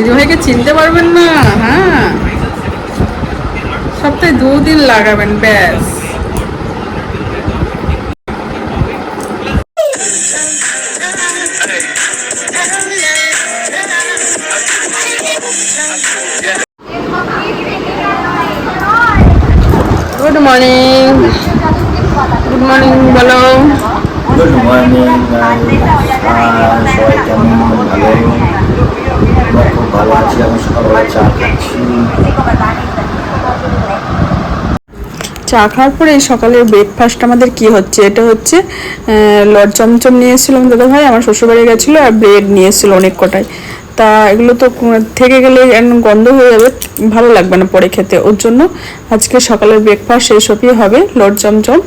দিদিভাইকে চিনতে পারবেন না হ্যাঁ। সপ্তাহে দুদিন লাগাবেন, ব্যাস। গুড মর্নিং গুড মর্নিং বলো। গুড মর্নিং কেমন ভালো চা খাওয়ার পরে সকালের ব্রেকফাস্ট আমাদের কি হচ্ছে? এটা হচ্ছে লড চমচম নিয়ে দাদা ভাই, আমার শ্বশুরবাড়ি গেছিল আর ব্রেড নিয়ে এসেছিল অনেক কটাই তা এগুলো তো থেকে গেলে গন্ধ হয়ে যাবে, ভালো লাগবে না পরে খেতে। ওর জন্য আজকে সকালের ব্রেকফাস্ট এইসবই হবে লড চমচম।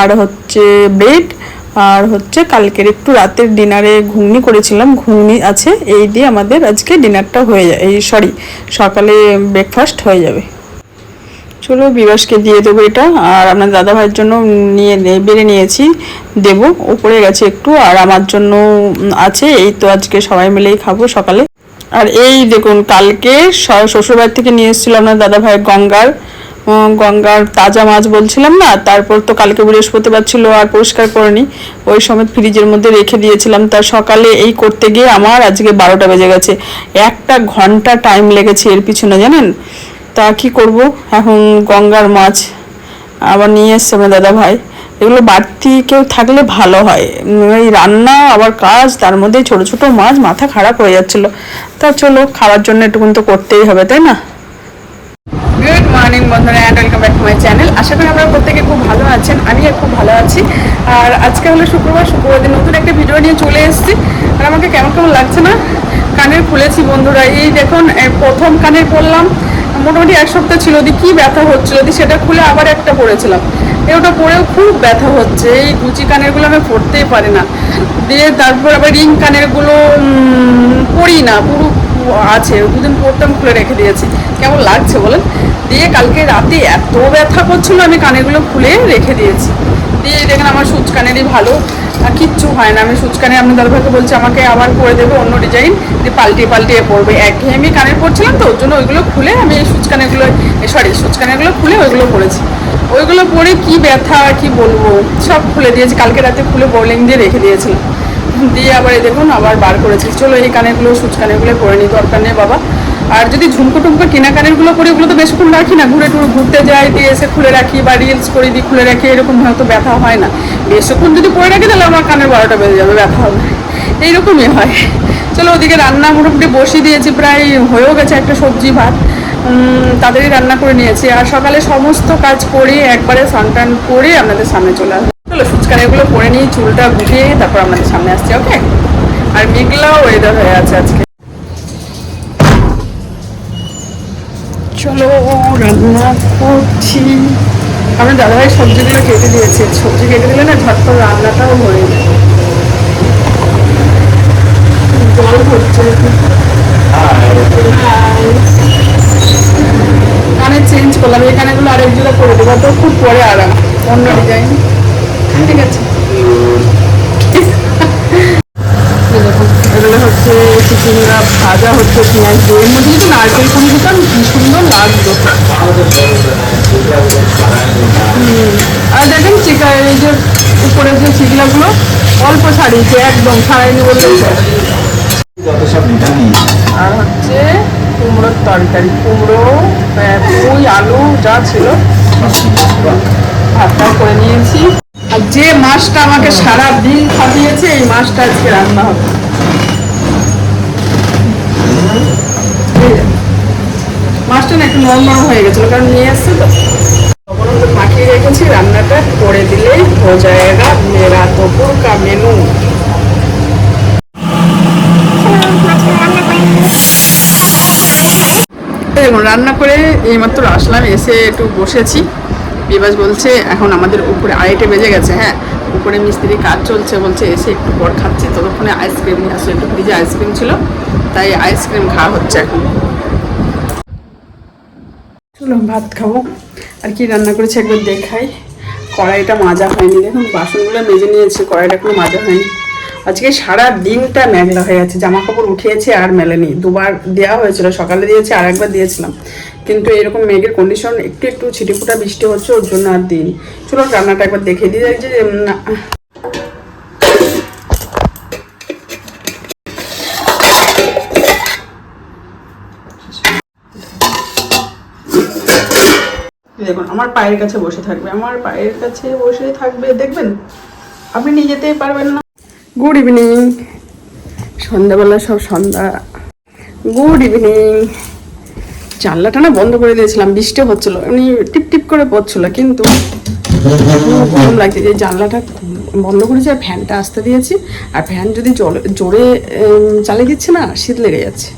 আর হচ্ছে ব্রেড আর হচ্ছে কালকের একটু রাতের ডিনারে ঘুগনি করেছিলাম, ঘুগনি আছে, এই দিয়ে আমাদের আজকে ডিনারটা হয়ে যায়, এই সরি সকালে ব্রেকফাস্ট হয়ে যাবে। চলো বিবাসকে দিয়ে দেবো এটা, আর আপনার দাদা ভাইয়ের জন্য নিয়ে বেড়ে নিয়েছি, দেবো, উপরে গেছে একটু, আর আমার জন্য আছে, এই তো আজকে সবাই মিলেই খাব সকালে। আর এই দেখুন, কালকে শ্বশুরবাড়ি থেকে নিয়ে এসেছিল আপনার দাদা ভাই গঙ্গার গঙ্গার তাজা মাছ বলছিলাম না, তারপর তো কালকে বৃহস্পতিবার ছিল আর পরিষ্কার করিনি। ওই সময় ফ্রিজের মধ্যে রেখে দিয়েছিলাম। তার সকালে এই করতে গিয়ে আমার আজকে বারোটা বেজে গেছে। একটা ঘণ্টা টাইম লেগেছে এর পিছনে, জানেন? তা কি করব? এখন গঙ্গার মাছ আবার নিয়ে এসছে আমার দাদা ভাই। এগুলো বাড়তি কেউ থাকলে ভালো হয়। এই রান্না, আবার কাজ, তার মধ্যে ছোট ছোট মাছ, মাথা খারাপ হয়ে যাচ্ছিল। তা চলো, খাওয়ার জন্য একটুকুন তো করতেই হবে, তাই না? মর্নিং বন্ধুরা and welcome back to my channel আশা করি আপনারা প্রত্যেকে খুব ভালো আছেন, আমি খুব ভালো আছি। আর আজকে হলো শুক্রবার শুক্রবার দিন নতুন একটা ভিডিও নিয়ে চলে এসেছি। আর আমাকে কেমন কেমন লাগছে না? কানের খুলেছি বন্ধুরা, এই দেখুন প্রথম কানের পরলাম মোটামুটি এক সপ্তাহ ছিল দি কী ব্যথা হচ্ছিল দি সেটা খুলে আবার একটা পরেছিলাম ওটা পরেও খুব ব্যথা হচ্ছে, এই গুচি কানেরগুলো আমি পরতেই পারি না। দিয়ে তারপর আবার রিং কানেরগুলো পরি না, পুরো আছে, দুদিন পরতাম খুলে রেখে দিয়েছি। কেমন লাগছে বলেন? দিয়ে কালকে রাতে এত ব্যথা করছিল, আমি কানেরগুলো খুলে রেখে দিয়েছি। দিয়ে দেখেন আমার সুচ কানেরই ভালো কিচ্ছু হয় না। আমি সুচ কানে আমি দাদাভাইকে বলছি, আমাকে আবার করে দেবে অন্য ডিজাইন, দিয়ে পাল্টিয়ে পাল্টিয়ে পরবে। একঘেয়েমি কানের পরছিলাম তো, ওর জন্য ওইগুলো খুলে আমি সুচ কানেরগুলো সরি সুচ কানেরগুলো খুলে ওইগুলো পরেছি। ওইগুলো পরে কি ব্যথা, আর কি বলব? সব খুলে দিয়েছি, কালকে রাতে খুলে বোলিং দিয়ে রেখে দিয়েছিলাম। দিয়ে আবার দেখুন, আবার বার করেছি। চলো এই কানেগুলো সুচ কানেরগুলো পরে নিই দরকার নেই বাবা। আর যদি ঝুমকো টুমকো কেনা কানেরগুলো করি, ওগুলো তো বেশিক্ষণ রাখি না। ঘুরে টুরে ঘুরতে যাই, দিয়ে এসে খুলে রাখি বা রিলস করে দিই খুলে রাখি, এরকম হয়তো ব্যথা হয় না। বেশিক্ষণ যদি পরে রাখি, তাহলে আমার কানের বারোটা বেজে যাবে, ব্যথা হবে। এইরকমই হয়। চলো ওদিকে রান্না মোটামুটি বসিয়ে দিয়েছি, প্রায় হয়েও গেছে একটা সবজি, ভাত। তাদেরই রান্না করে নিয়েছি। আর সকালে সমস্ত কাজ করে একবারে সন্টান করে আপনাদের সামনে চলে আসব। চলো ফুচকার এগুলো পরে নিয়ে চুলটা গুটিয়ে তারপর আপনাদের সামনে আসছি ওকে আর মেঘলা ওয়েদার হয়ে আছে আজকে। চলো রান্না করছি। আমার দাদাভাই সবজিগুলো কেটে দিয়েছে। সবজি কেটে দিলে না ঝটপট রান্নাটাও হয়ে যায়। জল হচ্ছে কানে চেঞ্জ করলাম। এই কানেগুলো আরেক জোড়া করে দেবো। তো খুব পরে আরাম। অন্য ডিজাইন। ঠিক আছে। এগুলো হচ্ছে চিচিঙ্গা ভাজা হচ্ছে, পেঁয়াজ দিয়ে। এর মধ্যে যদি নারকেল কুড়ি দিতাম কি সুন্দর লাগতো আর দেখেন চিকা এই যে উপরে যে চিকলাগুলো অল্প ছাড়িয়েছে একদম ছাড়াইনি বললেই আর হচ্ছে কুমড়োর তরকারি, কুমড়ো পুঁই, আলু যা ছিল, ভাতটা করে নিয়েছি। আর যে মাছটা আমাকে সারা দিন খাটিয়েছে, এই মাছটা আজকে রান্না হবে এই যে, মাছটা না একটু নরম নরম হয়ে গেছিল, কারণ নিয়ে আসছে তো। তখন তো মাখিয়ে রেখেছি, রান্নাটা করে দিলেই হয়ে যায়গা। মেরা দুপুর কা মেনু। দেখুন, রান্না করে এইমাত্র আসলাম, এসে একটু বসেছি। বিবাস বলছে, এখন আমাদের উপরে আড়াইটে বেজে গেছে হ্যাঁ? উপরে মিস্ত্রি কাজ চলছে বলছে, এসে একটু পর খাচ্ছি। ততক্ষণে আইসক্রিম নিয়ে আসো, একটু ফ্রিজে আইসক্রিম ছিল, তাই আইসক্রিম খাওয়া হচ্ছে এখন। ভাত খাব। আর কি রান্না করেছি একবার দেখাই। কড়াইটা মাজা হয়নি। দেখুন, বাসনগুলো মেজে নিয়েছি, কড়াইটা কোনো মাজা হয়নি। আজকে সারা দিনটা মেঘলা হয়ে আছে। জামা কাপড় উঠিয়েছে আর মেলেনি। দুবার দেওয়া হয়েছিল। সকালে দিয়েছে, আর একবার দিয়েছিলাম। কিন্তু এরকম মেঘের কন্ডিশন একটু একটু ছিটিফোঁটা বৃষ্টি হচ্ছে, ওর জন্য আর দিন চলো রান্নাটা একবার দেখে দিয়ে যে দেখুন, আমার পায়ের কাছে বসে থাকবে, আমার পায়ের কাছে বসে থাকবে, দেখবেন, আপনি নিয়ে যেতেই পারবেন না। গুড ইভিনিং সন্ধ্যাবেলা সব সন্ধ্যা। গুড ইভিনিং জানলাটা না বন্ধ করে দিয়েছিলাম, বৃষ্টি হচ্ছিল, এমনি টিপ টিপ করে পড়ছিল, কিন্তু গরম লাগছে, যে জানলাটা বন্ধ করেছি আর ফ্যানটা আসতে দিয়েছি, আর ফ্যান যদি জোরে চালিয়ে দিচ্ছে না, শীত লেগে যাচ্ছে।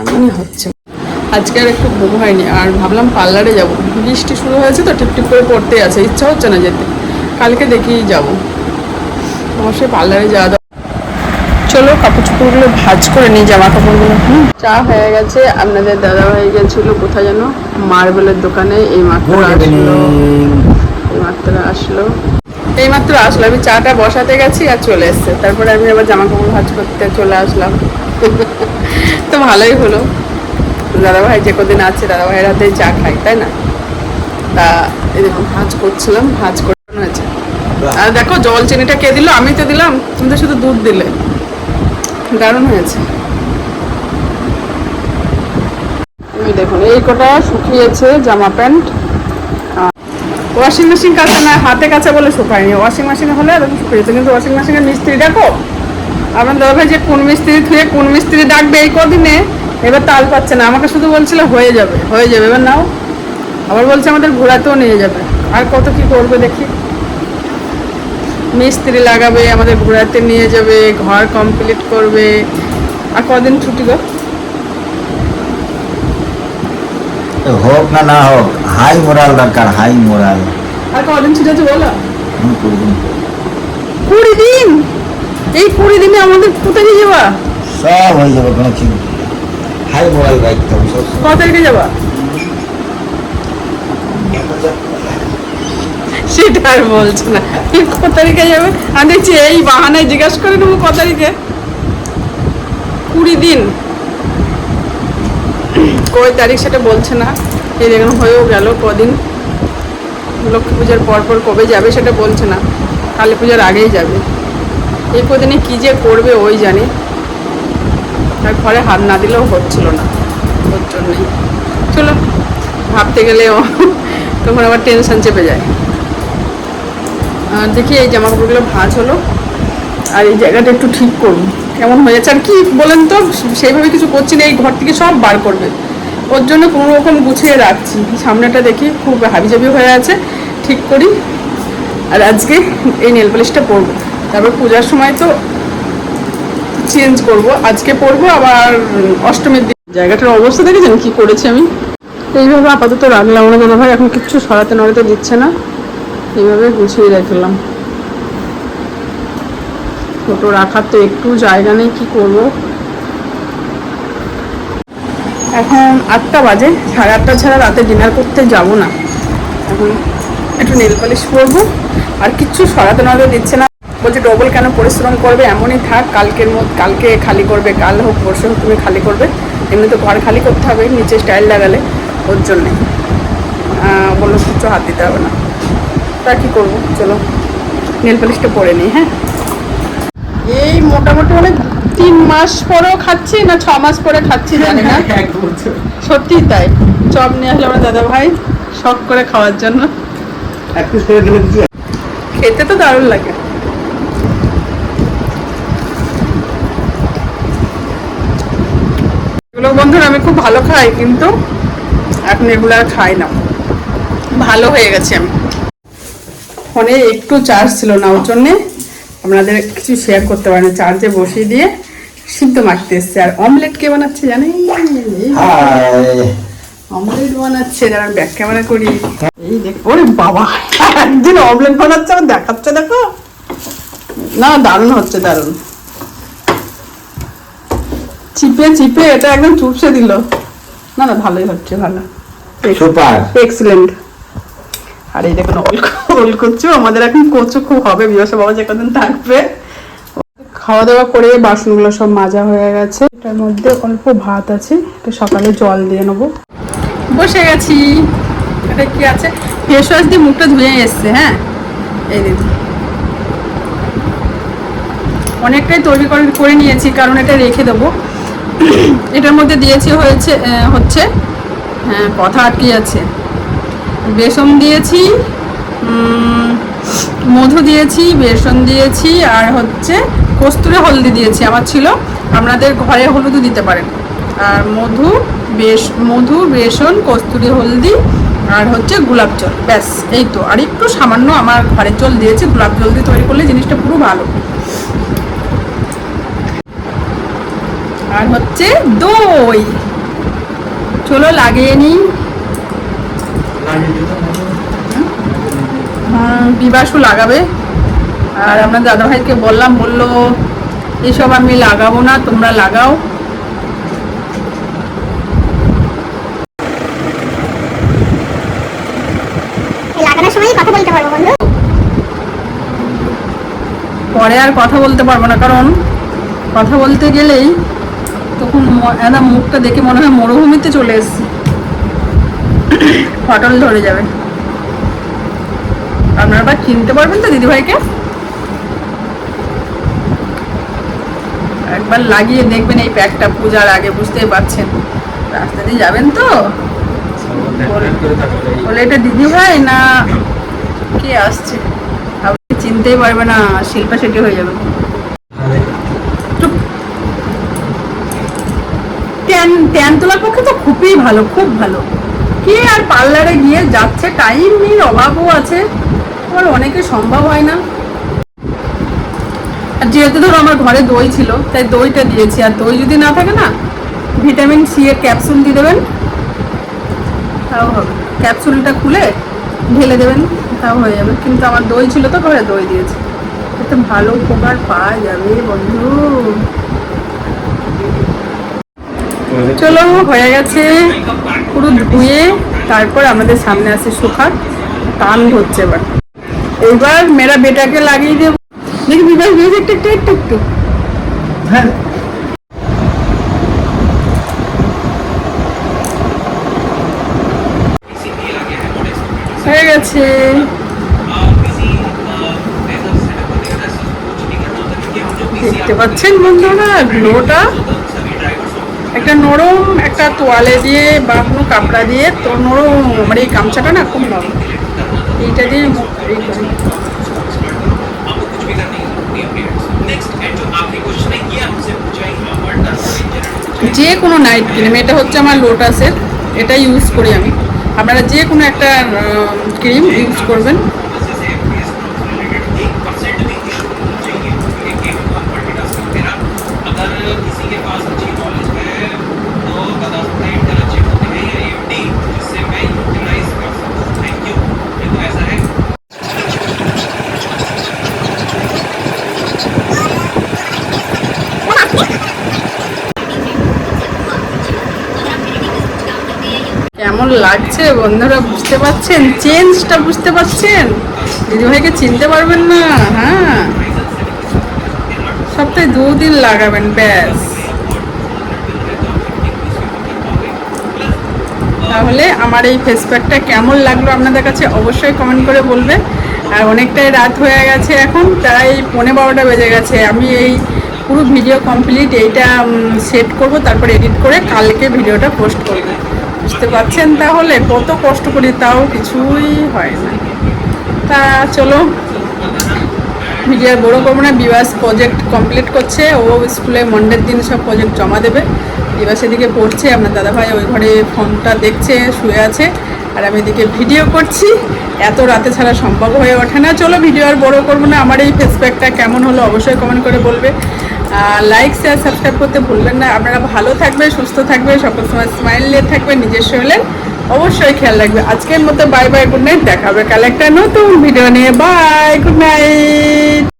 এমনই হচ্ছে। আজকে আর একটু ঘুম হয়নি আর ভাবলাম পার্লারে যাব। বৃষ্টি শুরু হয়েছে তো টিপ টিপ করে পড়তে আছে ইচ্ছা হচ্ছে না যেতে। কালকে দেখেই যাব। অবশ্যই পার্লারে যাওয়া দাও চলো কাপড় চোপড়গুলো ভাজ করে নিই জামা কাপড়গুলো হুম। চা হয়ে গেছে আপনাদের দাদা হয়ে গেছিল কোথায় যেন? মার্বেলের দোকানে এই মাত্র আসলো। এই মাত্র আসলো। এই মাত্র আসলো আমি চাটা বসাতে গেছি আর চলে এসছে। তারপরে আমি আবার জামা কাপড় ভাজ করতে চলে আসলাম। তো ভালোই হলো। দাদাভাই যে কদিন আছে দাদাভাইয়ের হাতে চা খাই তাই না? তা দেখুন ভাজ করছিলাম ভাজ করে হয়েছে। আর দেখো জল চিনিটা কে দিল? আমি তো দিলাম তুমি তো শুধু দুধ দিলে। দারুণ হয়েছে। এই দেখুন এই কটা শুকিয়েছে জামা প্যান্ট। ওয়াশিং মেশিন কাছে না হাতে কাছে বলে শুকায়নি। ওয়াশিং মেশিনে হলে এরকম শুকিয়েছে কিন্তু ওয়াশিং মেশিনের মিস্ত্রি ডাকো আপনার দাদা ভাই যে কোন মিস্ত্রি থুয়ে কোন মিস্ত্রি ডাকবে এই কদিনে এবার তাল পাচ্ছে না। আমাকে শুধু বলছিল হয়ে যাবে হয়ে যাবে। এবার নাও। আবার বলছে আমাদের ঘোরাতেও নিয়ে যাবে। আর কত কি করবে দেখি? মিস্ত্রি লাগাবে আমাদের ঘোরাতে নিয়ে যাবে ঘর কমপ্লিট করবে। আর কদিন ছুটি গো? হোক না না হোক হাই মোরাল দরকার হাই মোরাল আর কদিন ছুটি আছে বলো? কুড়ি দিন। এই কুড়ি দিনে আমাদের কোথায় যাবা? সব হয়ে যাবে কোনো চিন্তা হাই মোরাল রাখতে হবে সব ক তারিখে যাবা? সেটা আর বলছে না। ক তারিখে যাবে? আমি দেখছি এই বাহানায় জিজ্ঞাসা করে নেব ক তারিখে। কুড়ি দিন। কয় তারিখ সেটা বলছে না। এই হয়েও গেল কদিন। লক্ষ্মী পূজার পর পর কবে যাবে সেটা বলছে না। কালী পূজার আগেই যাবে। এই কদিনে কী যে করবে ওই জানে। আর ঘরে হাত না দিলেও হচ্ছিল না। ওর জন্যই। চলো, ভাবতে গেলেও তখন আবার টেনশন চেপে যায়। আর দেখি এই জামা কাপড়গুলো ভাঁজ হলো। আর এই জায়গাটা একটু ঠিক করুন। কেমন হয়েছে? আর কি বলেন তো, সেইভাবে কিছু করছি না, এই ঘর থেকে সব বার করবে। ওর জন্য কোনো রকম গুছিয়ে রাখছি। সামনেটা দেখি খুব হাবিজাবি হয়ে আছে, ঠিক করি। আর আজকে এই নেল পলিশটা পরবো। তারপর পূজার সময় তো চেঞ্জ করব। আজকে পরবো আবার অষ্টমীর দিন। জায়গাটার অবস্থা দেখেছেন? কি করেছি আমি? এইভাবে আপাতত রাখলাম না দাদা ভাই এখন কিচ্ছু সরাতে নড়াতে দিচ্ছে না। এইভাবে গুছিয়ে রাখলাম ছোটো রাখার তো একটু জায়গা নেই কি করব? এখন আটটা বাজে সাড়ে আটটা ছাড়া রাতে ডিনার করতে যাব না। এখন একটু নেল পালিশ করব আর কিচ্ছু সরাতে নড়াতে দিচ্ছে না। বলছে ডবল কেন পরিশ্রম করবে? এমনই থাক কালকের মধ্যে কালকে খালি করবে কাল হোক পরশু হোক তুমি খালি করবে। এমনি তো ঘর খালি করতে হবে নিচে স্টাইল লাগালে ওর জন্যে। বলল কিচ্ছু হাত দিতে হবে না। তা কী করব? চলো নেল পালিশটা পরে নিই হ্যাঁ? এই মোটামুটি মানে তিন মাস পরেও খাচ্ছি না ছ মাস পরে খাচ্ছি জানি না। সত্যি তাই। চপ নিয়ে আসলে আমার দাদা ভাই শখ করে খাওয়ার জন্য। খেতে তো দারুণ লাগে। এগুলো বন্ধুরা আমি খুব ভালো খাই কিন্তু এখন এগুলো আর খাই না। ভালো হয়ে গেছে। আমি ফোনে একটু চার্জ ছিল না ওর জন্যে আপনাদের কিছু শেয়ার করতে পারেন। চার্জে বসিয়ে দিয়ে সিদ্ধ মাখতে এসছে। আর অমলেট কে বানাচ্ছে জানেন? অমলেট বানাচ্ছে দাঁড়ান ব্যাক ক্যামেরা করি। এই দেখ ওরে বাবা একদিন অমলেট বানাচ্ছে আমার দেখাচ্ছে দেখো। না দারুণ হচ্ছে দারুণ। চিপে চিপে এটা একদম চুপসে দিল। না না ভালোই হচ্ছে ভালো। সুপার এক্সিলেন্ট আর এই দেখুন ওল কচু আমাদের এখন কচু খুব হবে বিবাসা বাবা যে কদিন থাকবে। খাওয়া দাওয়া করে বাসনগুলো সব মাজা হয়ে গেছে। এটার মধ্যে অল্প ভাত আছে এটা সকালে জল দিয়ে নেব। বসে গেছি। এটা কি আছে? ফেস ওয়াশ দিয়ে মুখটা ধুয়ে এসছে হ্যাঁ? এই দেখুন। অনেকটাই তৈরি করে করে নিয়েছি কারণ এটা রেখে দেবো। এটার মধ্যে দিয়েছি হয়েছে হচ্ছে হ্যাঁ কথা আটকে যাচ্ছে। বেসন দিয়েছি মধু দিয়েছি, বেসন দিয়েছি, আর হচ্ছে কস্তুরে হলদি দিয়েছি। আমার ছিল, আপনাদের ঘরে হলুদও দিতে পারেন। আর মধু বেশ মধু, বেসন, কস্তুরি হলদি, আর হচ্ছে গোলাপ জল। ব্যাস, এই তো। আর একটু সামান্য আমার ঘরের জল দিয়েছি, গোলাপ জল দিয়ে তৈরি করলে জিনিসটা পুরো ভালো। আর হচ্ছে দই। চলো লাগিয়ে নিই। হুম, বিবাসও লাগাবে। আর আপনার দাদাভাইকে বললাম বলল এসব আমি লাগাবো না তোমরা লাগাও। পরে আর কথা বলতে পারব না কারণ কথা বলতে গেলেই তখন একদম মুখটা দেখে মনে হয় মরুভূমিতে চলে এসেছি। ফটল ধরে যাবে। আপনারা আবার চিনতে পারবেন তো দিদিভাইকে? একবার লাগিয়ে দেখবেন এই প্যাকটা, পূজার আগে বুঝতেই পারছেন। রাস্তা দিয়ে যাবেন তো? বলে এটা দিদিভাই না কে আসছে? আপনি চিনতেই পারবে না, শিল্পা সেটি হয়ে যাবে চুপ। ট্যান ট্যান তোলার পক্ষে তো খুবই ভালো, খুব ভালো। কে আর পার্লারে গিয়ে যাচ্ছে? টাইম নেই, অভাবও আছে। আবার অনেকে সম্ভব হয় না। আর যেহেতু ধরো আমার ঘরে দই ছিল, তাই দইটা দিয়েছি। আর দই যদি না থাকে না, ভিটামিন সি এর ক্যাপসুল দিয়ে দেবেন। তাও হবে। ক্যাপসুলটা খুলে ঢেলে দেবেন, তাও হয়ে যাবে। কিন্তু আমার দই ছিল তো, ঘরে দই দিয়েছি। এতে ভালো উপকার পাওয়া যাবে বন্ধু। চলো হয়ে গেছে। পুরো ধুয়ে তারপর আমাদের সামনে আছে সুখার টান ধরছে এবার। এইবার মেরা বেটাকে লাগিয়ে দেবো। দেখি বিবাহ দিয়েছে একটু একটু একটু একটু। হ্যাঁ। হয়ে গেছে। দেখতে পাচ্ছেন বন্ধুরা গ্লোটা একটা নরম একটা তোয়ালে দিয়ে বা কোনো কাপড়া দিয়ে তো নরম আমার এই গামছাটা না খুব নরম। এইটা দিয়ে। যে কোনো নাইট ক্রিম এটা হচ্ছে আমার লোটাসের এটা ইউজ করি আমি। আপনারা যে কোনো একটা ক্রিম ইউজ করবেন। লাগছে? বন্ধুরা, বুঝতে পারছেন? চেঞ্জটা বুঝতে পারছেন? দিদিভাইকে চিনতে পারবেন না? হ্যাঁ। সপ্তাহে দুদিন লাগাবেন, ব্যাস। তাহলে আমার এই ফেস প্যাকটা কেমন লাগল আপনাদের কাছে অবশ্যই কমেন্ট করে বলবে। আর অনেকটাই রাত হয়ে গেছে এখন, প্রায় পৌনে বারোটা বেজে গেছে। আমি এই পুরো ভিডিও কমপ্লিট এইটা সেট করব, তারপর এডিট করে কালকে ভিডিওটা পোস্ট করব। বুঝতে পারছেন তাহলে, কত কষ্ট করি তাও কিছুই হয় না। তা চলো আর বড় করব না বিবাস প্রজেক্ট কমপ্লিট করছে, ও স্কুলে মন্ডের দিন সব প্রজেক্ট জমা দেবে। বিবাস এদিকে পড়ছে, আপনার দাদাভাই ওই ঘরে ফোনটা দেখছে, শুয়ে আছে, আর আমি এদিকে ভিডিও করছি। এত রাতে ছাড়া সম্ভব হয়ে ওঠে না। চলো ভিডিও আর বড় করব না আমার এই ফেসপ্যাকটা কেমন হলো অবশ্যই কমেন্ট করে বলবে। লাইক শেয়ার সাবস্ক্রাইব করতে ভুলবেন না। আপনারা ভালো থাকবে সুস্থ থাকবে সকল সময় স্মাইল নিয়ে থাকবে নিজের শরীরের অবশ্যই খেয়াল রাখবে আজকের মতো বাই বাই গুড নাইট দেখা হবে কাল একটা নতুন ভিডিও নিয়ে। Bye good night